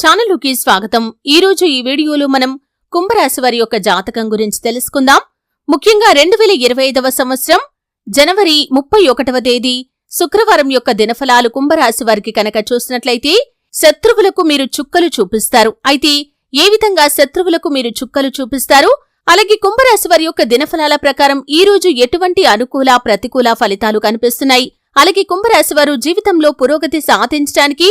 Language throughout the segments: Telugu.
ఛానలుకి స్వాగతం. ఈ రోజు ఈ వీడియోలో మనం కుంభరాశి వారి యొక్క జాతకం గురించి తెలుసుకుందాం. ముఖ్యంగా రెండు వేల ఇరవై ఐదవ సంవత్సరం జనవరి ముప్పై ఒకటవ తేదీ శుక్రవారం యొక్క దినఫలాలు కుంభరాశి వారికి కనుక చూసినట్లయితే శత్రువులకు మీరు చుక్కలు చూపిస్తారు. అయితే ఏ విధంగా శత్రువులకు మీరు చుక్కలు చూపిస్తారు? అలాగే కుంభరాశి వారి యొక్క దినఫలాల ప్రకారం ఈ రోజు ఎటువంటి అనుకూల ప్రతికూల ఫలితాలు కనిపిస్తున్నాయి? అలాగే కుంభరాశి వారు జీవితంలో పురోగతి సాధించడానికి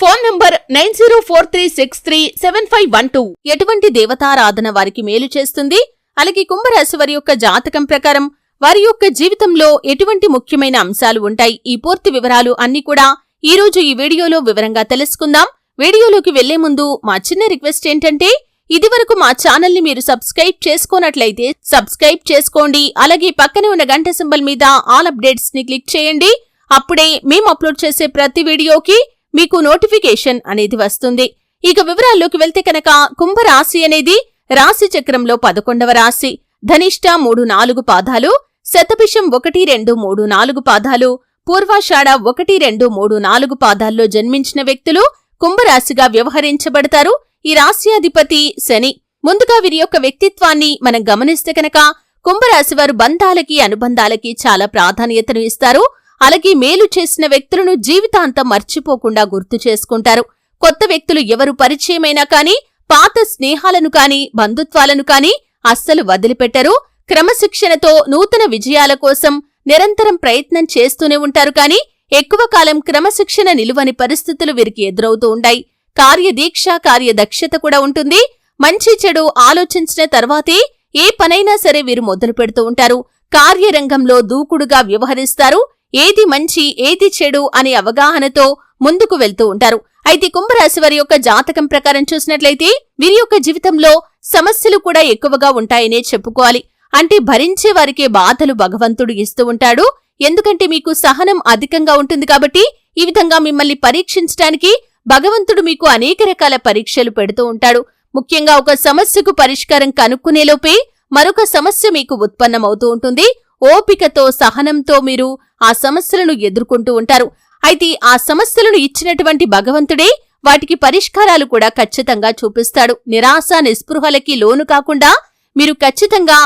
Phone number nine zero four three six three seven five one two. ఎటువంటి దేవతారాధన వారికి మేలు చేస్తుంది? అలాగే కుంభరాశి వారి యొక్క జాతకం ప్రకారం వారి యొక్క జీవితంలో ఎటువంటి ముఖ్యమైన అంశాలు ఉంటాయి? ఈ పూర్తి వివరాలు అన్ని కూడా ఈ రోజు ఈ వీడియోలో వివరంగా తెలుసుకుందాం. వీడియోలోకి వెళ్ళే ముందు మా చిన్న రిక్వెస్ట్ ఏంటంటే ఇదివరకు మా ఛానల్ని మీరు సబ్స్క్రైబ్ చేసుకోనట్లయితే సబ్స్క్రైబ్ చేసుకోండి. అలాగే పక్కనే ఉన్న గంట సింబల్ మీద ఆల్ అప్డేట్స్ని క్లిక్ చేయండి. అప్పుడే మేము అప్లోడ్ చేసే ప్రతి వీడియోకి మీకు నోటిఫికేషన్ అనేది వస్తుంది. ఇక వివరాల్లోకి వెళ్తే కనుక కుంభరాశి అనేది రాశి చక్రంలో పదకొండవ రాశి. ధనిష్ట మూడు నాలుగు పాదాలు శతభిషం ఒకటి రెండు మూడు నాలుగు పాదాలు పూర్వాషాఢ ఒకటి రెండు మూడు నాలుగు పాదాల్లో జన్మించిన వ్యక్తులు కుంభరాశిగా వ్యవహరించబడతారు. ఈ రాశ్యాధిపతి శని. ముందుగా వీరి యొక్క వ్యక్తిత్వాన్ని మనం గమనిస్తే కనుక కుంభరాశి వారు బంధాలకి అనుబంధాలకి చాలా ప్రాధాన్యతను ఇస్తారు. అలాగే మేలు చేసిన వ్యక్తులను జీవితాంతం మర్చిపోకుండా గుర్తు చేసుకుంటారు. కొత్త వ్యక్తులు ఎవరు పరిచయమైనా కానీ పాత స్నేహాలను కానీ బంధుత్వాలను కానీ అస్సలు వదిలిపెట్టరు. క్రమశిక్షణతో నూతన విజయాల కోసం నిరంతరం ప్రయత్నం చేస్తూనే ఉంటారు కానీ ఎక్కువ కాలం క్రమశిక్షణ నిలువని పరిస్థితులు వీరికి ఎదురవుతూ ఉంటాయి. కార్యదీక్ష కార్యదక్షత కూడా ఉంటుంది. మంచి చెడు ఆలోచించిన తర్వాతే ఏ పనైనా సరే వీరు మొదలు పెడుతూ ఉంటారు. కార్యరంగంలో దూకుడుగా వ్యవహరిస్తారు. ఏది మంచి ఏది చెడు అనే అవగాహనతో ముందుకు వెళ్తూ ఉంటారు. అయితే కుంభరాశి వారి యొక్క జాతకం ప్రకారం చూసినట్లయితే వీరి యొక్క జీవితంలో సమస్యలు కూడా ఎక్కువగా ఉంటాయనే చెప్పుకోవాలి. అంటే భరించే వారికే బాధలు భగవంతుడు ఇస్తూ ఉంటాడు. ఎందుకంటే మీకు సహనం అధికంగా ఉంటుంది కాబట్టి ఈ విధంగా మిమ్మల్ని పరీక్షించడానికి భగవంతుడు మీకు అనేక రకాల పరీక్షలు పెడుతూ ఉంటాడు. ముఖ్యంగా ఒక సమస్యకు పరిష్కారం కనుక్కునేలోపే మరొక సమస్య మీకు ఉత్పన్నమవుతూ ఉంటుంది. ఓపికతో సహనంతో మీరు ఆ సమస్యలను ఎదుర్కొంటూ ఉంటారు. అయితే ఆ సమస్యలను ఇచ్చినటువంటి భగవంతుడే వాటికి పరిష్కారాలు కూడా ఖచ్చితంగా చూపిస్తాడు. నిరాశ నిస్పృహలకి లోను కాకుండా మీరు ఖచ్చితంగా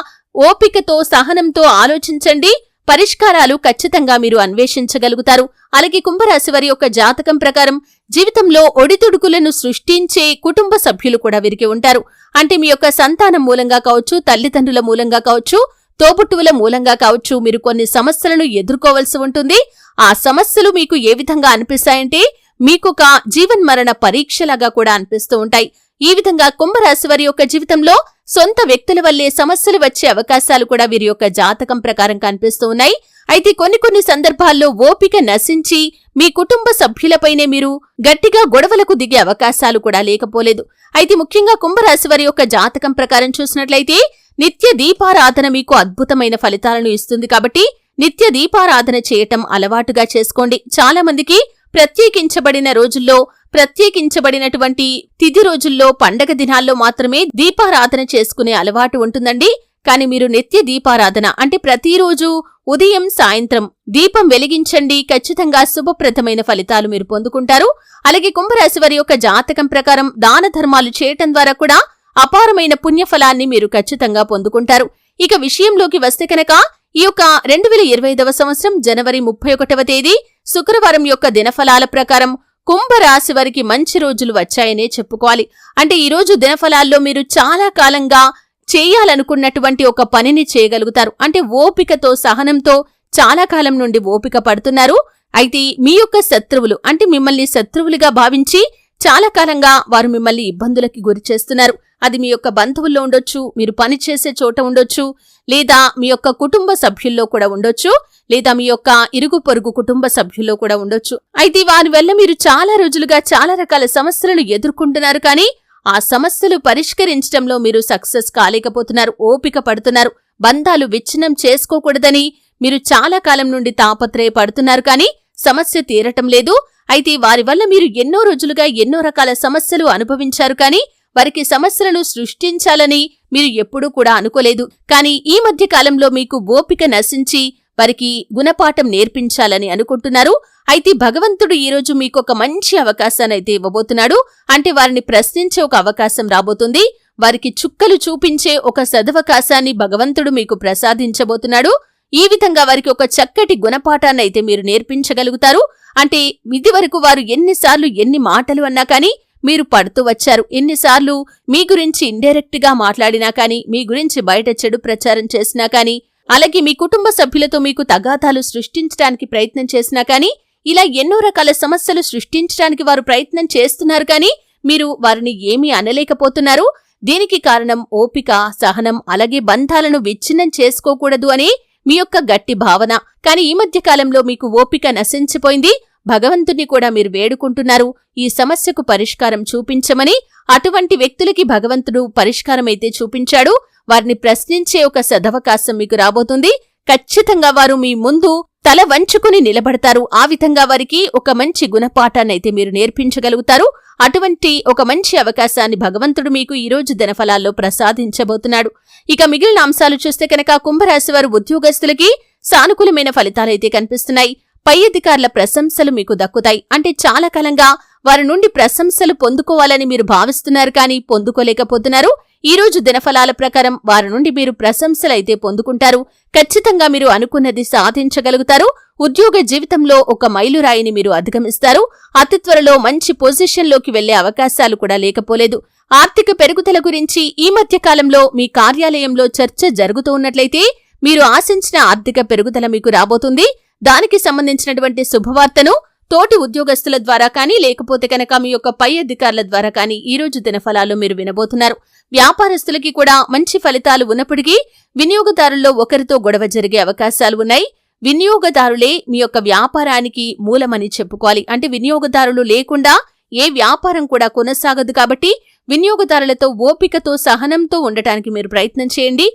ఓపికతో సహనంతో ఆలోచించండి. పరిష్కారాలు ఖచ్చితంగా మీరు అన్వేషించగలుగుతారు. అలాగే కుంభరాశి వారి యొక్క జాతకం ప్రకారం జీవితంలో ఒడిదుడుకులను సృష్టించే కుటుంబ సభ్యులు కూడా వీరికి ఉంటారు. అంటే మీ యొక్క సంతానం మూలంగా కావచ్చు తల్లిదండ్రుల మూలంగా కావచ్చు తోబుట్టువుల మూలంగా కావచ్చు మీరు కొన్ని సమస్యలను ఎదుర్కోవలసి ఉంటుంది. ఆ సమస్యలు మీకు ఏ విధంగా అనిపిస్తాయంటే మీకొక జీవన్మరణ పరీక్షలాగా కూడా అనిపిస్తూ ఉంటాయి. ఈ విధంగా కుంభరాశి వారి యొక్క జీవితంలో సొంత వ్యక్తుల వల్లే సమస్యలు వచ్చే అవకాశాలు కూడా వీరి యొక్క జాతకం ప్రకారం కనిపిస్తూ ఉన్నాయి. అయితే కొన్ని కొన్ని సందర్భాల్లో ఓపిక నశించి మీ కుటుంబ సభ్యులపైనే మీరు గట్టిగా గొడవలకు దిగే అవకాశాలు కూడా లేకపోలేదు. అయితే ముఖ్యంగా కుంభరాశి వారి యొక్క జాతకం ప్రకారం చూసినట్లయితే నిత్య దీపారాధన మీకు అద్భుతమైన ఫలితాలను ఇస్తుంది కాబట్టి నిత్య దీపారాధన చేయటం అలవాటుగా చేసుకోండి. చాలా మందికి ప్రత్యేకించబడిన రోజుల్లో ప్రత్యేకించబడినటువంటి తిథి రోజుల్లో పండగ దినాల్లో మాత్రమే దీపారాధన చేసుకునే అలవాటు ఉంటుందండి. కానీ మీరు నిత్య దీపారాధన అంటే ప్రతిరోజు ఉదయం సాయంత్రం దీపం వెలిగించండి. ఖచ్చితంగా శుభప్రదమైన ఫలితాలు మీరు పొందుకుంటారు. అలాగే కుంభరాశి వారి యొక్క జాతకం ప్రకారం దాన ధర్మాలు చేయటం ద్వారా కూడా అపారమైన పుణ్యఫలాన్ని మీరు ఖచ్చితంగా పొందుకుంటారు. ఇక విషయంలోకి వస్తే కనుక ఈ యొక్క రెండు వేల ఇరవై ఐదవ సంవత్సరం జనవరి ముప్పై ఒకటవ తేదీ శుక్రవారం యొక్క దినఫలాల ప్రకారం కుంభరాశి వారికి మంచి రోజులు వచ్చాయనే చెప్పుకోవాలి. అంటే ఈరోజు దినఫలాల్లో మీరు చాలా కాలంగా చేయాలనుకున్నటువంటి ఒక పనిని చేయగలుగుతారు. అంటే ఓపికతో సహనంతో చాలా కాలం నుండి ఓపిక పడుతున్నారు. అయితే మీ యొక్క శత్రువులు అంటే మిమ్మల్ని శత్రువులుగా భావించి చాలా కాలంగా వారు మిమ్మల్ని ఇబ్బందులకి గురి చేస్తున్నారు. అది మీ యొక్క బంధువుల్లో ఉండొచ్చు మీరు పనిచేసే చోట ఉండొచ్చు లేదా మీ యొక్క కుటుంబ సభ్యుల్లో కూడా ఉండొచ్చు లేదా మీ యొక్క ఇరుగు పొరుగు కుటుంబ సభ్యుల్లో కూడా ఉండొచ్చు. అయితే వారి వల్ల మీరు చాలా రోజులుగా చాలా రకాల సమస్యలను ఎదుర్కొంటున్నారు కానీ ఆ సమస్యలు పరిష్కరించడంలో మీరు సక్సెస్ కాలేకపోతున్నారు ఓపిక పడుతున్నారు బంధాలు విచ్ఛిన్నం చేసుకోకూడదని మీరు చాలా కాలం నుండి తాపత్రయపడుతున్నారు కానీ సమస్య తీరటం లేదు. అయితే వారి వల్ల మీరు ఎన్నో రోజులుగా ఎన్నో రకాల సమస్యలు అనుభవించారు కానీ వారికి సమస్యలను సృష్టించాలని మీరు ఎప్పుడూ కూడా అనుకోలేదు. కానీ ఈ మధ్య కాలంలో మీకు ఓపిక నశించి వారికి గుణపాఠం నేర్పించాలని అనుకుంటున్నారు. అయితే భగవంతుడు ఈరోజు మీకు ఒక మంచి అవకాశాన్ని అయితే ఇవ్వబోతున్నాడు. అంటే వారిని ప్రశ్నించే ఒక అవకాశం రాబోతుంది. వారికి చుక్కలు చూపించే ఒక సదవకాశాన్ని భగవంతుడు మీకు ప్రసాదించబోతున్నాడు. ఈ విధంగా వారికి ఒక చక్కటి గుణపాఠాన్ని అయితే మీరు నేర్పించగలుగుతారు. అంటే ఇది వరకు వారు ఎన్నిసార్లు ఎన్ని మాటలు అన్నా కానీ మీరు పడుతూ వచ్చారు. ఎన్నిసార్లు మీ గురించి ఇండైరెక్ట్గా మాట్లాడినా కానీ మీ గురించి బయట చెడు ప్రచారం చేసినా కానీ అలాగే మీ కుటుంబ సభ్యులతో మీకు తగాదాలు సృష్టించడానికి ప్రయత్నం చేసినా కానీ ఇలా ఎన్నో రకాల సమస్యలు సృష్టించడానికి వారు ప్రయత్నం చేస్తున్నారు కానీ మీరు వారిని ఏమీ అనలేకపోతున్నారు. దీనికి కారణం ఓపిక సహనం అలాగే బంధాలను విచ్ఛిన్నం చేసుకోకూడదు అని మీ యొక్క గట్టి భావన. కానీ ఈ మధ్య కాలంలో మీకు ఓపిక నశించిపోయింది. భగవంతుణ్ణి కూడా మీరు వేడుకుంటున్నారు. ఈ సమస్యకు పరిష్కారం చూపించమని అటువంటి వ్యక్తులకి భగవంతుడు పరిష్కారమైతే చూపించాడు. వారిని ప్రశ్నించే ఒక సదవకాశం మీకు రాబోతుంది. ఖచ్చితంగా వారు మీ ముందు తల వంచుకుని నిలబడతారు. ఆ విధంగా వారికి ఒక మంచి గుణపాఠాన్నైతే మీరు నేర్పించగలుగుతారు. అటువంటి ఒక మంచి అవకాశాన్ని భగవంతుడు మీకు ఈ రోజు దినఫలాల్లో ప్రసాదించబోతున్నాడు. ఇక మిగిలిన అంశాలు చూస్తే కనుక కుంభరాశి వారు ఉద్యోగస్తులకి సానుకూలమైన ఫలితాలైతే కనిపిస్తున్నాయి. పై అధికారుల ప్రశంసలు మీకు దక్కుతాయి. అంటే చాలా కాలంగా వారి నుండి ప్రశంసలు పొందుకోవాలని మీరు భావిస్తున్నారు కానీ పొందుకోలేకపోతున్నారు. ఈ రోజు దినఫలాల ప్రకారం వారి నుండి మీరు ప్రశంసలైతే పొందుకుంటారు. ఖచ్చితంగా మీరు అనుకున్నది సాధించగలుగుతారు. ఉద్యోగ జీవితంలో ఒక మైలురాయిని మీరు అధిగమిస్తారు. అతి త్వరలో మంచి పొజిషన్లోకి వెళ్ళే అవకాశాలు కూడా లేకపోలేదు. ఆర్థిక పెరుగుదల గురించి ఈ మధ్య కాలంలో మీ కార్యాలయంలో చర్చ జరుగుతూ ఉన్నట్లయితే మీరు ఆశించిన ఆర్థిక పెరుగుదల మీకు రాబోతుంది. దానికి సంబంధించినటువంటి శుభవార్తను తోటి ఉద్యోగస్తుల ద్వారా కానీ లేకపోతే కనుక మీ యొక్క పై అధికారుల ద్వారా కానీ ఈ రోజు దినఫలాలు మీరు వినబోతున్నారు. వ్యాపారస్తులకి కూడా మంచి ఫలితాలు ఉన్నప్పటికీ వినియోగదారుల్లో ఒకరితో గొడవ జరిగే అవకాశాలు ఉన్నాయి. వినియోగదారులే మీ యొక్క వ్యాపారానికి మూలమని చెప్పుకోవాలి. అంటే వినియోగదారులు లేకుండా ఏ వ్యాపారం కూడా కొనసాగదు కాబట్టి వినియోగదారులతో ఓపికతో సహనంతో ఉండటానికి మీరు ప్రయత్నం చేయండి.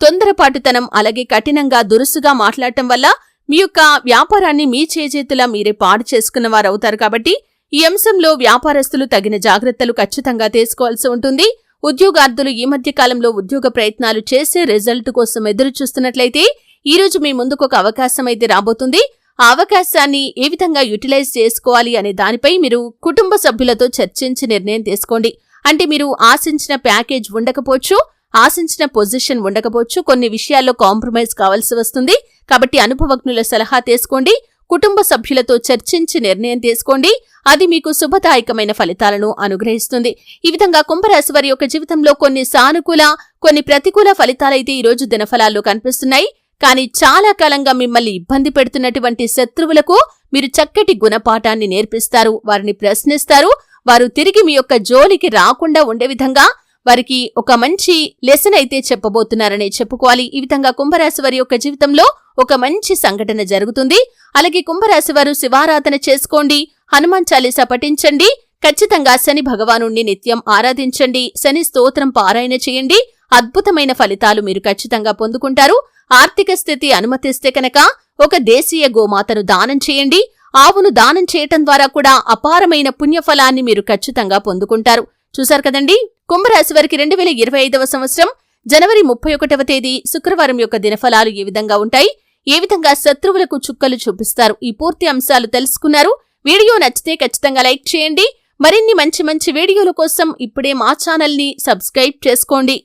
తొందరపాటుతనం అలాగే కఠినంగా దురుసుగా మాట్లాడటం వల్ల మీ యొక్క వ్యాపారాన్ని మీ చేజేతులా మీరే పాడు చేసుకున్న వారు అవుతారు కాబట్టి ఈ అంశంలో వ్యాపారస్తులు తగిన జాగ్రత్తలు ఖచ్చితంగా తీసుకోవాల్సి ఉంటుంది. ఉద్యోగార్థులు ఈ మధ్య కాలంలో ఉద్యోగ ప్రయత్నాలు చేసే రిజల్ట్ కోసం ఎదురు చూస్తున్నట్లయితే ఈ రోజు మీ ముందుకు ఒక అవకాశం అయితే రాబోతుంది. ఆ అవకాశాన్ని ఏ విధంగా యూటిలైజ్ చేసుకోవాలి అనే దానిపై మీరు కుటుంబ సభ్యులతో చర్చించి నిర్ణయం తీసుకోండి. అంటే మీరు ఆశించిన ప్యాకేజ్ ఉండకపోవచ్చు ఆశించిన పొజిషన్ ఉండకపోవచ్చు. కొన్ని విషయాల్లో కాంప్రమైజ్ కావాల్సి వస్తుంది. కాబట్టి అనుభవజ్ఞుల సలహా తీసుకోండి. కుటుంబ సభ్యులతో చర్చించి నిర్ణయం తీసుకోండి. అది మీకు శుభదాయకమైన ఫలితాలను అనుగ్రహిస్తుంది. ఈ విధంగా కుంభరాశి వారి యొక్క జీవితంలో కొన్ని సానుకూల కొన్ని ప్రతికూల ఫలితాలైతే ఈ రోజు దినఫలాల్లో కనిపిస్తున్నాయి. కానీ చాలా కాలంగా మిమ్మల్ని ఇబ్బంది పెడుతున్నటువంటి శత్రువులకు మీరు చక్కటి గుణపాఠాన్ని నేర్పిస్తారు. వారిని ప్రశ్నిస్తారు. వారు తిరిగి మీ యొక్క జోలికి రాకుండా ఉండే విధంగా వారికి ఒక మంచి లెసన్ అయితే చెప్పబోతున్నారనే చెప్పుకోవాలి. ఈ విధంగా కుంభరాశి వారి యొక్క జీవితంలో ఒక మంచి సంఘటన జరుగుతుంది. అలాగే కుంభరాశి వారు శివారాధన చేసుకోండి హనుమాన్ చాలీసా పఠించండి ఖచ్చితంగా శని భగవాను నిత్యం ఆరాధించండి శని స్తోత్రం పారాయణ చేయండి అద్భుతమైన ఫలితాలు మీరు ఖచ్చితంగా పొందుకుంటారు. ఆర్థిక స్థితి అనుమతిస్తే కనుక ఒక దేశీయ గోమాతను దానం చేయండి. ఆవును దానం చేయటం ద్వారా కూడా అపారమైన పుణ్యఫలాన్ని మీరు ఖచ్చితంగా పొందుకుంటారు. చూశారు కదండి? కుంభరాశి వారికి రెండు వేల ఇరవై ఐదవ సంవత్సరం జనవరి ముప్పై ఒకటవ తేదీ శుక్రవారం యొక్క దినఫలాలు ఏ విధంగా ఉంటాయి? ఏ విధంగా శత్రువులకు చుక్కలు చూపిస్తారు? ఈ పూర్తి అంశాలు తెలుసుకున్నారు. వీడియో నచ్చితే ఖచ్చితంగా లైక్ చేయండి. మరిన్ని మంచి మంచి వీడియోల కోసం ఇప్పుడే మా ఛానల్ని సబ్స్క్రైబ్ చేసుకోండి.